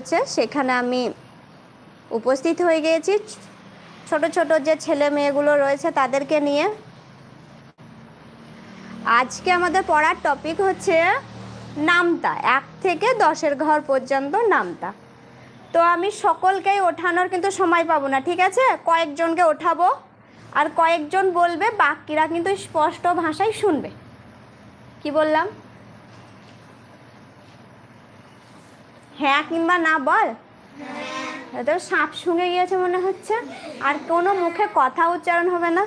হচ্ছে, সেখানে আমি উপস্থিত হয়ে গিয়েছি। ছোট ছোট যে ছেলে মেয়েগুলো রয়েছে তাদেরকে নিয়ে। আজকে আমাদের পড়ার টপিক হচ্ছে নামতা। এক থেকে দশের ঘর পর্যন্ত নামতা। তো আমি সকলকেই ওঠানোর কিন্তু সময় পাবো না, ঠিক আছে? কয়েকজনকে ওঠাবো, আর কয়েকজন বলবে, বাকিরা কিন্তু স্পষ্ট ভাষায় শুনবে। কি বললাম? হ্যাঁ কিংবা না বল। তো সাপ শুঙে গিয়েছে মনে হচ্ছে। আর কোনো মুখে কথা উচ্চারণ হবে না।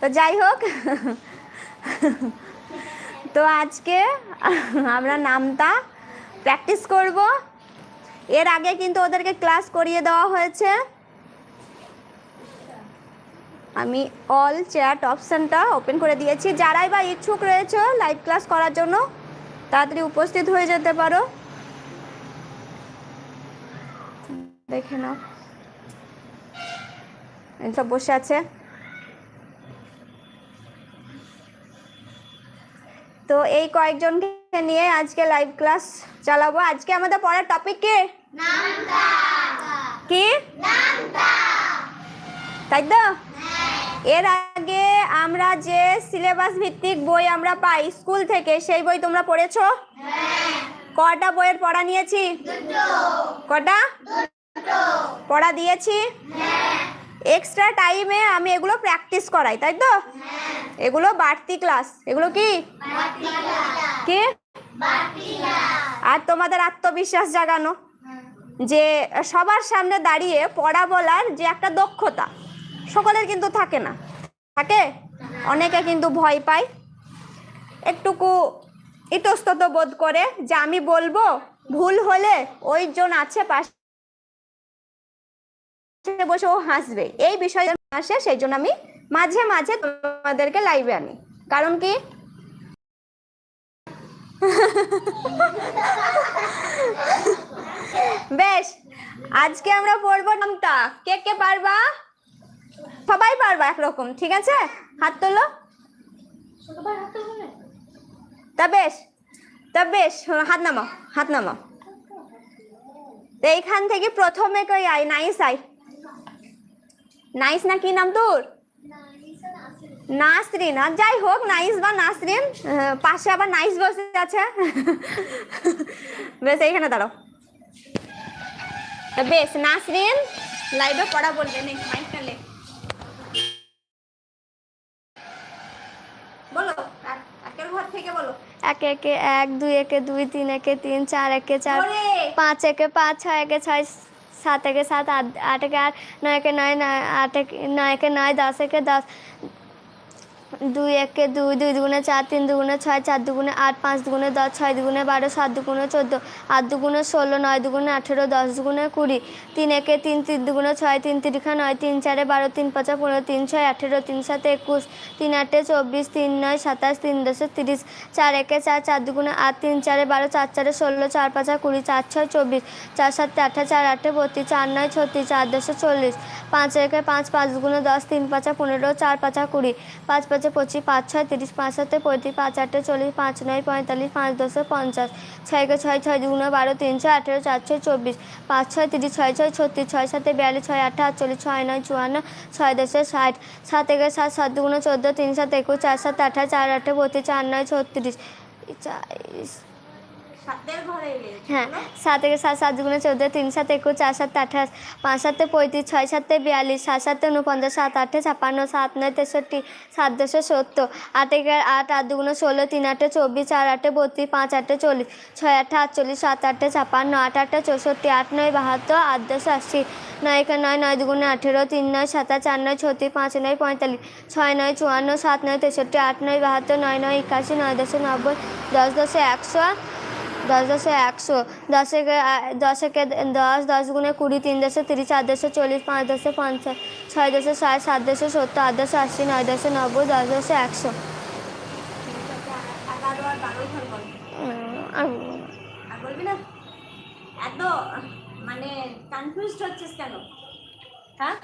তো যাই হোক। তো আজকে আমরা নামটা প্র্যাকটিস করব। এর আগে কিন্তু ওদেরকে ক্লাস করিয়ে দেওয়া হয়েছে। আমি অল চ্যাট অপশানটা ওপেন করে দিয়েছি। যারাই বা ইচ্ছুক রয়েছে লাইভ ক্লাস করার জন্য, তাড়াতাড়ি উপস্থিত হয়ে যেতে পারো। দেখে নাও। সব বসে আছে। তো এই কয়েকজনকে নিয়ে আজকে লাইভ ক্লাস চালাবো। আজকে আমাদের পড়ার টপিক কি? কি? তাই তো? এর আগে আমরা যে সিলেবাস ভিত্তিক বই আমরা পাই স্কুল থেকে সেই বই তোমরা পড়েছো? কটা বইয়ের পড়া নিয়েছি? কটা? পড়া দিয়েছি? এক্সট্রা টাইমে আমি এগুলো প্র্যাকটিস করাই, তাই তো? এগুলো বাড়তি ক্লাস এগুলো কি? কি? আর তোমাদের আত্মবিশ্বাস জাগানো। যে সবার সামনে দাঁড়িয়ে পড়া বলার যে একটা দক্ষতা, সকলের কিন্তু থাকে না। থাকে? অনেকে কিন্তু ভয় পায়। একটুকু ইতস্তত বোধ করে যে আমি বলব, ভুল হলে ওই জন আছে পাশে। বসে ও হাসবে। এই বিষয় আসে, সেই জন্য আমি মাঝে মাঝে তোমাদেরকে লাইভে আনি। কারণ কি? বেশ, আজকে আমরা পড়ব নামটা। কে কে পারবা? সবাই পারবা একরকম, ঠিক আছে? হাত তোলো। তা বেশ তা বেশ, হাত নামাও হাত নামাও। এইখান থেকে প্রথমে কই আই নাইস আই নাইস না কি নাম তোর নাসরিন আর যাই হোক নাইস বা নাসরিন পাশে আবার নাইস বসে আছে। বেশ এইখানে দাঁড়াও। বেশ নাসরিন লাইভে পড়া বলবে নে মাইকটা লে। বলো এক- একের ঘর থেকে বলো। এক একে এক দুই একে দুই তিন একে তিন চার একে চার পাঁচ একে পাঁচ ছয় একে ছয় সাত একে সাত, আট, আটকে আট নয় একে নয় আট একে নয় একে নয় দশ একে দশ। দুই একে দুই দুই দুগুণে চার, তিন দুগুণে ছয়, চার দুগুণে আট, পাঁচ দুগুণে দশ, ছয় দুগুণে বারো, সাত দুগুণে চোদ্দ, আট দুগুণে ষোলো, নয় দুগুণে আঠেরো, দশ দুগুণে কুড়ি, তিন একে তিন তিন দুগুণে ছয়, তিন তিরিখা নয়, তিন চারে বারো, তিন পাঁচা পনেরো, তিন ছয় আঠেরো, তিন সাতে একুশ, তিন আটে চব্বিশ, তিন নয় সাতাশ, তিন দশে তিরিশ, চার একে চার চার দুগুণে আট, তিন চারে বারো, চার চারে ষোলো, চার পাঁচা কুড়ি, চার ছয় চব্বিশ, চার সাতে আঠা, চার আটে বত্রিশ, চার নয় ছত্রিশ, চার দশে চল্লিশ, পাঁচ একে পাঁচ পাঁচ দুগুণে দশ, তিন পাঁচা পনেরো, চার পাঁচা কুড়ি, পাঁচ পাঁচে পঁচিশ, পাঁচ ছয়, তিরিশ, পাঁচ সাতে, পঁয়ত্রিশ, পাঁচ আটে, চল্লিশ, পাঁচ নয়, পঁয়তাল্লিশ, পাঁচ দশে পঞ্চাশ, ছয় একে, ছয় ছয় দুগুণে বারো তিনশো আঠেরো, চার ছয়, চব্বিশ, পাঁচ ছয়, তিরিশ, ছয় ছয়, ছত্রিশ, ছয় সাতে, বিয়াল্লিশ, ছয় আট, আটচল্লিশ, ছয় নয়, চুয়ান্ন, ছয় দশে ষাট, সাত একে সাত সাত দুগুণে চোদ্দ, তিন সাত একুশ, চার সাত আঠাশ, চার আটে বত্রিশ, চার নয়, ছত্রিশ, চার হ্যাঁ সাত থেকে সাত সাত দুগুণে চোদ্দ তিন সাত একুশ চার সাত আঠাশ পাঁচ সাতে পঁয়ত্রিশ ছয় সাতে বিয়াল্লিশ সাত সাতে উনপঞ্চাশ সাত আটে ছাপ্পান্ন সাত নয় তেষট্টি সাত দশে সত্তর আট একে আট আট দুগুণে ষোলো তিন আটে চব্বিশ চার আটে বত্রিশ পাঁচ আটে চল্লিশ ছয় আটে আটচল্লিশ সাত আটে ছাপ্পান্ন আট আটে চৌষট্টি আট নয় বাহাত্তর আট দশে আশি নয় একে নয় নয় দুগুণে আঠেরো তিন নয় সাতাশ চার নয় ছত্রিশ পাঁচ নয় পঁয়তাল্লিশ ছয় নয় চুয়ান্ন সাত নয় তেষট্টি আট নয় বাহাত্তর নয় নয় একাশি নয় দশে নব্বই দশ দশে একশো দশ দশে একশো দশ একে দশ দশ দশ গুণে কুড়ি তিন দশে তিরিশ চার দশে চল্লিশ পাঁচ দশে পঞ্চাশ ছয় দশে ষাট সাত দশে সত্তর আট দশে আশি নয় দশে নব্বই দশ দশে একশো। এত মানে কনফিউজড হচ্ছিস কেন? হ্যাঁ?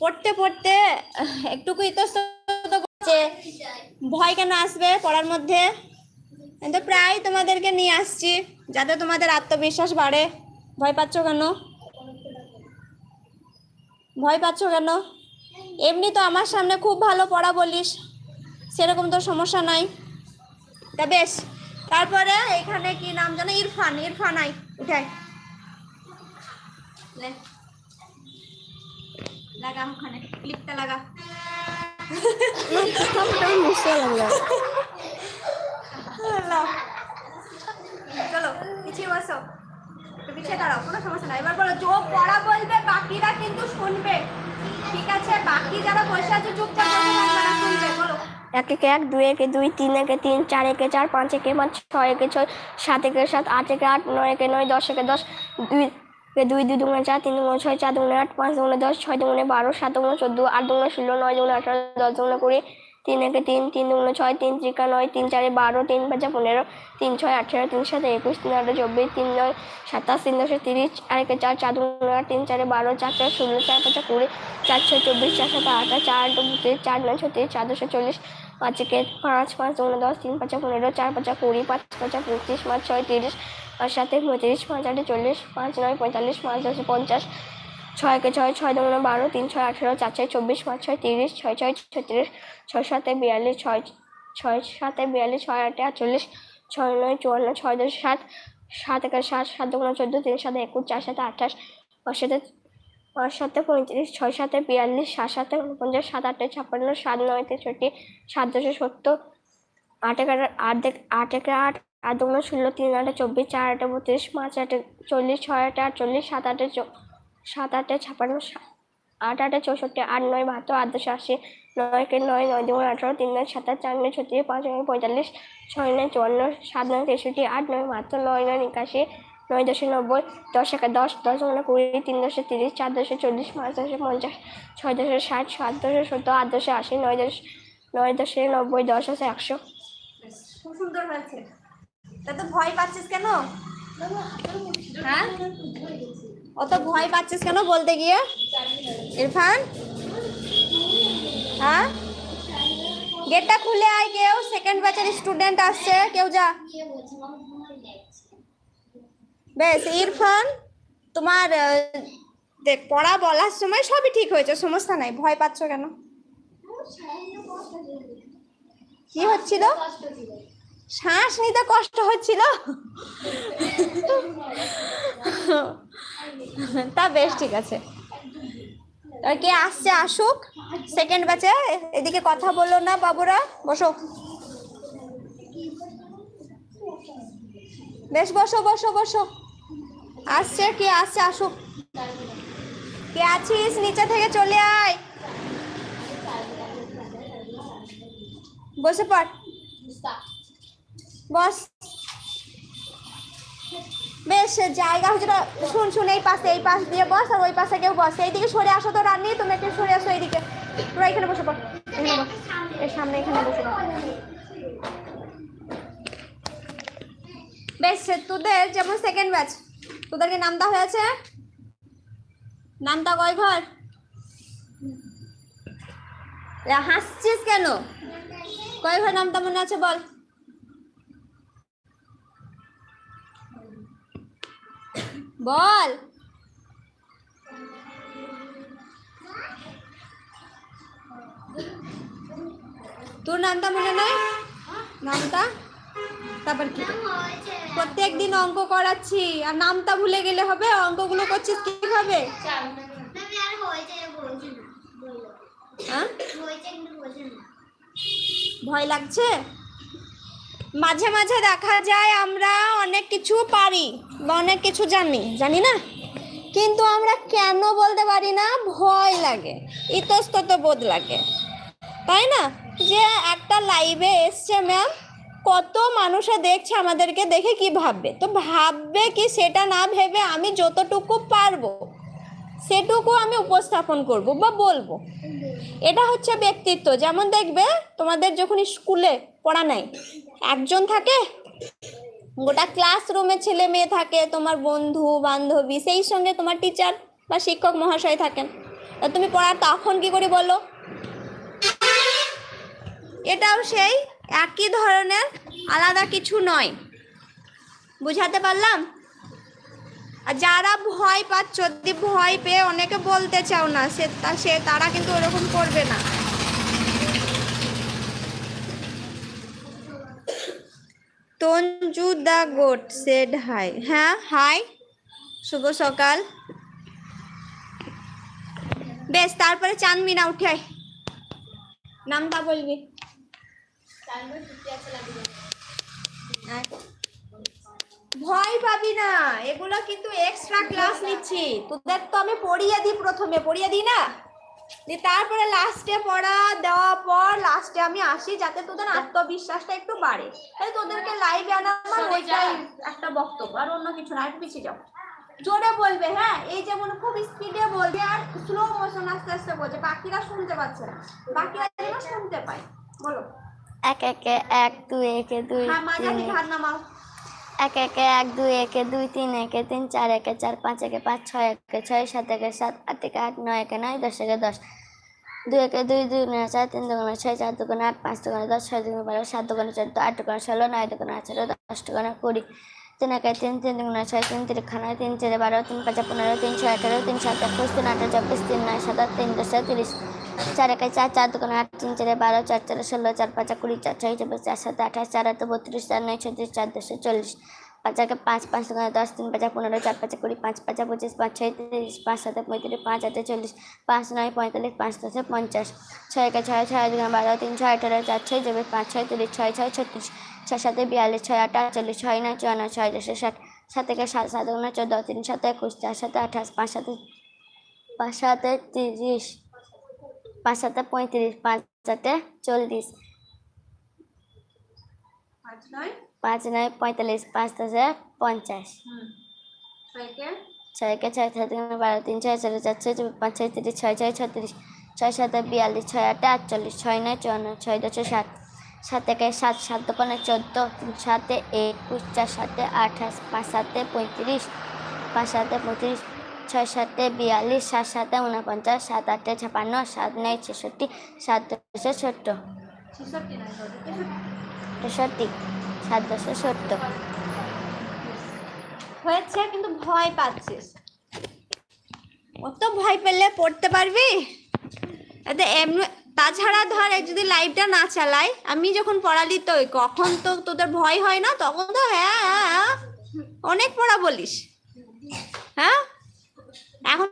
পড়তে পড়তে একটুকু ইতস্তত করছে। ভয় কেন আসবে পড়ার মধ্যে? আমি তো প্রায় তোমাদেরকে নিয়ে আসছি যাতে তোমাদের আত্মবিশ্বাস বাড়ে। ভয় পাচ্ছ কেন? ভয় পাচ্ছ কেন? এমনি তো আমার সামনে খুব ভালো পড়া বলিস সেরকম তো সমস্যা নাই। তা বেশ তারপরে এখানে কি নাম জানো ইরফান ইরফান আই উঠাই। লাগা ওখানে ক্লিপটা লাগা। চলো। পিছিয়ে বসো। একটু পিছিয়ে দাঁড়াও, কোনো সমস্যা এবার বলো পড়া বলবে, বাকিরা কিন্তু শুনবে। ঠিক আছে? বাকি যারা বসে আছে বলো। এক একে এক দুই একে দুই, তিন একে তিন, চার একে চার, পাঁচ একে পাঁচ, ছয় একে ছয়, সাত একে সাত, আট একে আট, নয় একে নয়, দশ একে দশ, দুই দুই দুই দুগুণে চার, তিন দুগুণে ছয়, চার দুগুণে আট, পাঁচ দুগুণে দশ, ছয় দুগুণে বারো, সাত দুগুণে চোদ্দ, আট দুগুণে ষোলো, নয় দুগুণে আঠারো, দশ দুগুণে কুড়ি তিন একে তিন তিন দুগুণে ছয়, তিন ত্রিকা নয়, তিন চারে বারো, তিন পাঁচে পনেরো, তিন ছয়, আঠেরো, তিন সাথে একুশ, তিন আটে চব্বিশ, তিন নয়, সাতাশ, তিন দশে তিরিশ আর একে চার চার দুগুণে আট, তিন চারে বারো, চার চার ষোলো, চার পাঁচে কুড়ি, চার ছয়, চব্বিশ, চার সাথে আঠাশ, চার আট বত্রিশ চার নয় ছত্রিশ চার দশে চল্লিশ, পাঁচ একে পাঁচ পাঁচ দুগুণে দশ, তিন পাঁচে পনেরো, চার পাঁচে কুড়ি, পাঁচ পাঁচে পঁচিশ, পাঁচ ছয় তিরিশ, পাঁচ সাথে পঁয়ত্রিশ, পাঁচ আটে চল্লিশ, পাঁচ নয়, পঁয়তাল্লিশ, পাঁচ দশে পঞ্চাশ ছয় কে ছয় ছয় দুগুণে বারো, তিন ছয় আঠেরো, চার ছয় চব্বিশ, পাঁচ ছয় তিরিশ, ছয় ছয় ছত্রিশ, ছয় সাতে বিয়াল্লিশ, ছয় ছয় সাতে বিয়াল্লিশ, ছয় আটে আটচল্লিশ, ছয় নয় চুয়ান্ন, ছয় দশ সাত সাত একে সাত সাত দুগুণে চোদ্দ, তিন সাথে একুশ, চার সাথে আঠাশ, পাঁচ সাথে পাঁচ সাথে পঁয়ত্রিশ, ছয় সাথে বিয়াল্লিশ, সাত সাথে উনপঞ্চাশ, সাত আটে ছাপ্পান্ন, সাত নয় তেষট্টি, সাত দশে সত্তর, আট এগারো আট আট একে আট আট দুগুণে ষোলো, তিন আটে চব্বিশ, চার আটে বত্রিশ, পাঁচ আটে চল্লিশ, ছয় আটে আটচল্লিশ, সাত আটে সাত আটে ছাপান্ন আট আটে চৌষট্টি আট নয় বাহাত্তর আট দশে আশি নয় কে নয় নয় দুগুণ আঠারো তিন নয় সাতাশ চার নয় ছত্রিশ পাঁচ নয় পঁয়তাল্লিশ ছয় নয় চুয়ান্ন সাত নয় তেষট্টি আট নয় বাহাত্তর নয় নয় একাশি নয় দশে নব্বই দশ একে দশ দশ দুগুণে কুড়ি তিন দশে তিরিশ চার দশে চল্লিশ পাঁচ দশে পঞ্চাশ ছয় দশে ষাট সাত দশে সত্তর আট দশে আশি নয় দশ নয় দশে নব্বই দশ দশে একশো। খুব সুন্দর হয়েছে। তা তো ভয় পাচ্ছিস কেন? হ্যাঁ? অত ভয় পাচ্ছিস কেন বলতে গিয়ে? ইরফান? হ্যাঁ? গেটটা খুলে আয় কেউ। সেকেন্ড ব্যাচের স্টুডেন্ট আসছে। কেউ যা। বেশ, ইরফান, তোমার দেখ পড়া বলার সময় সবই ঠিক হয়েছে, সমস্যা নাই। ভয় পাচ্ছ কেন? কি হচ্ছিল? শ্বাস নিতে কষ্ট হচ্ছিল? তা বেশ, ঠিক আছে। আর কে আসছে, আসুক। সেকেন্ড ব্যাচে এদিকে কথা বলল না বাবুরা, বসো। বেশ, বসো বসো বসো। আসছে, কে আসছে, আসুক। কে আছিস? নিচে থেকে চলে আয়। বসে পড়। বস। বেশ জায়গা হচ্ছে শুন শুন, এই পাশে, এই পাশ দিয়ে বস, আর ওই পাশে কেউ বস। এইদিকে সরে আসো তো রান্নি তুমি একটু সরে আসো এইদিকে। তোরা এখানে বসে পড় এখানে বস। এর সামনে এখানে বসে বেশ তোদের যেমন সেকেন্ড ব্যাচ তোদেরকে নামতা হয়েছে? নামতা কয় ঘর? হাসছিস কেন? কয় ঘর নামটা মনে আছে বল? বল। তোর নামটা মনে নয় নামটা? তারপর কি? প্রত্যেক দিন অঙ্ক করাচ্ছি আর নামটা ভুলে গেলে হবে? অঙ্কগুলো করছিস কীভাবে? হ্যাঁ? ভয় লাগছে? মাঝে মাঝে দেখা যায় আমরা অনেক কিছু পারি বা অনেক কিছু জানি জানি না? কিন্তু আমরা কেন বলতে পারি না? ভয় লাগে, ইতস্তত বোধ লাগে। তাই না? যে একটা লাইভে এসছে ম্যাম কত মানুষে দেখছে আমাদেরকে দেখে কি ভাববে? তো ভাববে কি সেটা না ভেবে আমি যতটুকু পারব, সেটুকু আমি উপস্থাপন করব বা বলব। এটা হচ্ছে ব্যক্তিত্ব। যেমন দেখবে, তোমাদের যখন স্কুলে পড়া নাই। একজন থাকে, গোটা ক্লাসরুমে ছেলে মেয়ে থাকে, তোমার বন্ধু, বান্ধবী, সেই সঙ্গে তোমার টিচার বা শিক্ষক মহাশয় থাকেন। তুমি পড়া তখন কি করে বলো? এটাও সেই একই ধরনের, আলাদা কিছু নয়। বুঝাতে পারলাম? আর যারা ভয় পাচ্ছ, যদি ভয় পেয়ে অনেকে বলতে চাও না, সে সে তারা কিন্তু ওরকম করবে না। তঞ্জু দা গোট সেড হাই হ্যাঁ হাই শুভ সকাল। বেশ, তারপরে চাঁদমিনা উঠে আয়। নামটা বলবি। ভয় পাবি না, এগুলো কিন্তু এক্সট্রা ক্লাস নিচ্ছি। তোদের তো আমি পড়িয়ে দিই প্রথমে, পড়িয়ে দিই না? দিয়ে তারপরে লাস্টে পড়া দেওয়ার পর লাস্টে আমি আসি যাতে তোদের আত্মবিশ্বাসটা একটু বাড়ে। তাই তোদেরকে লাইভে আনা আমার ওইটাই একটা বক্তব্য আর অন্য কিছু না একটু পিছিয়ে যাও। জোরে বলবে হ্যাঁ এই যেমন খুব স্পিডে বলবে আর স্লো মোশন আস্তে আস্তে বলছে বাকিরা শুনতে পাচ্ছে না। বাকিরা যেন শুনতে পায়। বলো। এক একে এক দুই একে দুই হ্যাঁ তিন। ঘাট নামাও। এক একে এক, দুই একে দুই, তিন একে তিন, চার একে চার, পাঁচ একে পাঁচ, ছয় একে ছয়, সাত একে সাত, আট একে আট, নয় একে নয়, দশ একে দশ। দুই একে দুই দুই গুণে চার, তিন দুগুণে ছয়, চার দুগুণে আট, পাঁচ দুগুণে দশ, ছয় দুগুণে বারো, সাত দুগুণে চোদ্দ, আট দুগুণে ষোলো, নয় দুগুণে আঠারো, দশ দুগুণে কুড়ি। তিন একে তিন তিন দুগুণে ছয়, তিন খানা তিন চারে বারো, তিন পাঁচে পনেরো, তিন ছয় আঠারো, তিন সাত একুশ, তিন আঠারো চব্বিশ, তিন নয় সাতাশ তিন দশে তিরিশ। চার একে চার চার দুগুণে আট, তিন, চারে বারো, চার, চারে ষোলো, চার, পাঁচে কুড়ি, চার, ছয় চব্বিশ চার সাথে আঠাশ, চার, আট, বত্রিশ, চার, নয় ছত্রিশ চার, দশে চল্লিশ, পাঁচ একে পাঁচ পাঁচ দুগুণে দশ, তিন, পাঁচে পনেরো, চার, পাঁচে কুড়ি, পাঁচ, পাঁচে পঁচিশ, পাঁচ, ছয়, তিরিশ, পাঁচ সাথে পঁয়ত্রিশ, পাঁচ, আটে, চল্লিশ, পাঁচ, নয়, পঁয়তাল্লিশ, পাঁচ, দশে, পঞ্চাশ, ছয়, একে ছয় ছয়, দুগুণে বারো, তিন, ছয়, আঠারো, চার, ছয়, চব্বিশ, পাঁচ, ছয়, তিরিশ, ছয় ছয়, ছত্রিশ, ছয় সাথে বিয়াল্লিশ, ছয়, আট, আটচল্লিশ, ছয়, নয়, চুয়ান্ন, ছয় দশে, ষাট, সাত থেকে সাত সাত, দুগুণে চোদ্দ, তিন সাথে একুশ, চার সাথে আঠাশ, পাঁচ সাথে পাঁচ সাথে তিরিশ পাঁচ সাথে পঁয়ত্রিশ পাঁচ সাথে চল্লিশ। পাঁচ নয়? পঁয়তাল্লিশ পাঁচ দশে পঞ্চাশ ছয়কে? ছয় ছয় তিন বারো তিন ছয় চার চার ছয় পাঁচ ছয় তিরিশ ছয় ছয় ছত্রিশ ছয় সাথে বিয়াল্লিশ ছয় আটে আটচল্লিশ ছয় নয় চুয়ান্ন ছয় দশে ষাট সাত থেকে সাত সাত দোকানে চোদ্দ তিন সাতে একুশ চার সাতে আঠাশ পাঁচ সাতে পঁয়ত্রিশ পাঁচ সাতে পঁয়ত্রিশ ছয় সাতে বিয়াল্লিশ সাত সাতে উনপঞ্চাশ সাত আটে ছাপান্ন সাত নয় ছেষট্টি সাত দশে সত্তর। তেষট্টি। সাত দশে সত্তর হয়েছে কিন্তু ভয় পাচ্ছিস। অত ভয় পেলে পড়তে পারবি? এতে এমনি তাছাড়া ধর যদি লাইভটা না চালাই আমি যখন পড়ালি তো কখন তো তোদের ভয় হয় না? তখন তো হ্যাঁ হ্যাঁ, হ্যাঁ, অনেক পড়া বলিস। হ্যাঁ? এখন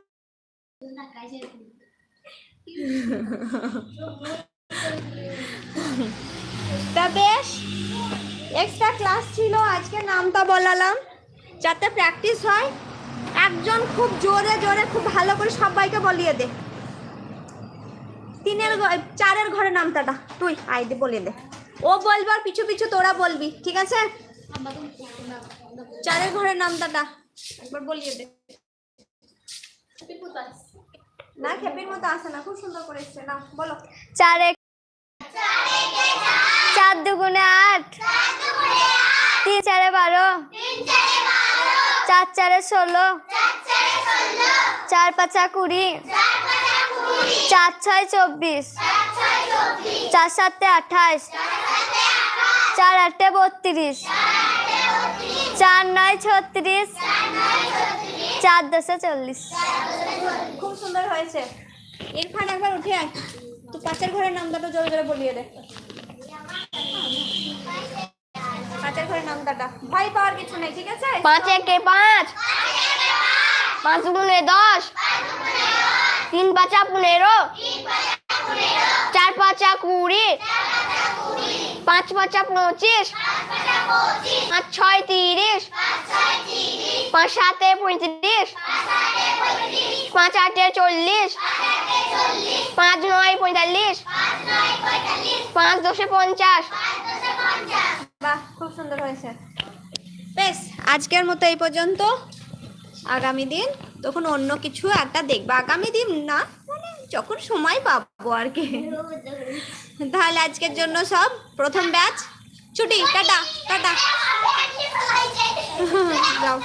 তা বেশ এক্সট্রা ক্লাস ছিল, আজকে নামটা বলালাম। যাতে প্র্যাকটিস হয়, একজন খুব জোরে জোরে খুব ভালো করে সবাইকে বলিয়ে দে। তিনের চারের ঘরে নামটাটা তুই আইডি বলিয়ে দে। ও বলবে আর পিছু পিছু তোরা বলবি, ঠিক আছে? চারের ঘরের নামটাটা একবার বলিয়ে দে। না, খেপির মতো আসে না, খুব সুন্দর করে না বলো। চার এক চার দুগুণে আট। তিন চারে বারো। চার চারে ষোলো। চার পাঁচা কুড়ি। চার ছয় চব্বিশ। চার সাতে আঠাশ। চার আটে বত্রিশ। চার নয় ছত্রিশ। চার দশে চল্লিশ। খুব সুন্দর হয়েছে। ইরফান একবার উঠে আয়। তো পাঁচের ঘরের নামটা জোরে জোরে বলিয়ে দে। পাঁচের ঘরের নামটা ভয় পাওয়ার কিছু নেই ঠিক আছে? পাঁচ একে পাঁচ। পাঁচ গুণে দশ। তিন পাঁচা পনেরো। চার পাঁচা কুড়ি। পাঁচ পাঁচা পঁচিশ। পাঁচ ছয় তিরিশ। পাঁচ সাতে পঁয়ত্রিশ পাঁচ আটে চল্লিশ পাঁচ নয় পঁয়তাল্লিশ পাঁচ দশে পঞ্চাশ বাহ খুব সুন্দর হয়েছে বেশ আজকের মতো এই পর্যন্ত আগামী দিন তখন অন্য কিছু একটা দেখব আগামী দিন না মানে যখন সময় পাবো আর কি তাহলে আজকের জন্য সব প্রথম ব্যাচ ছুটি টাটা টাটা যাও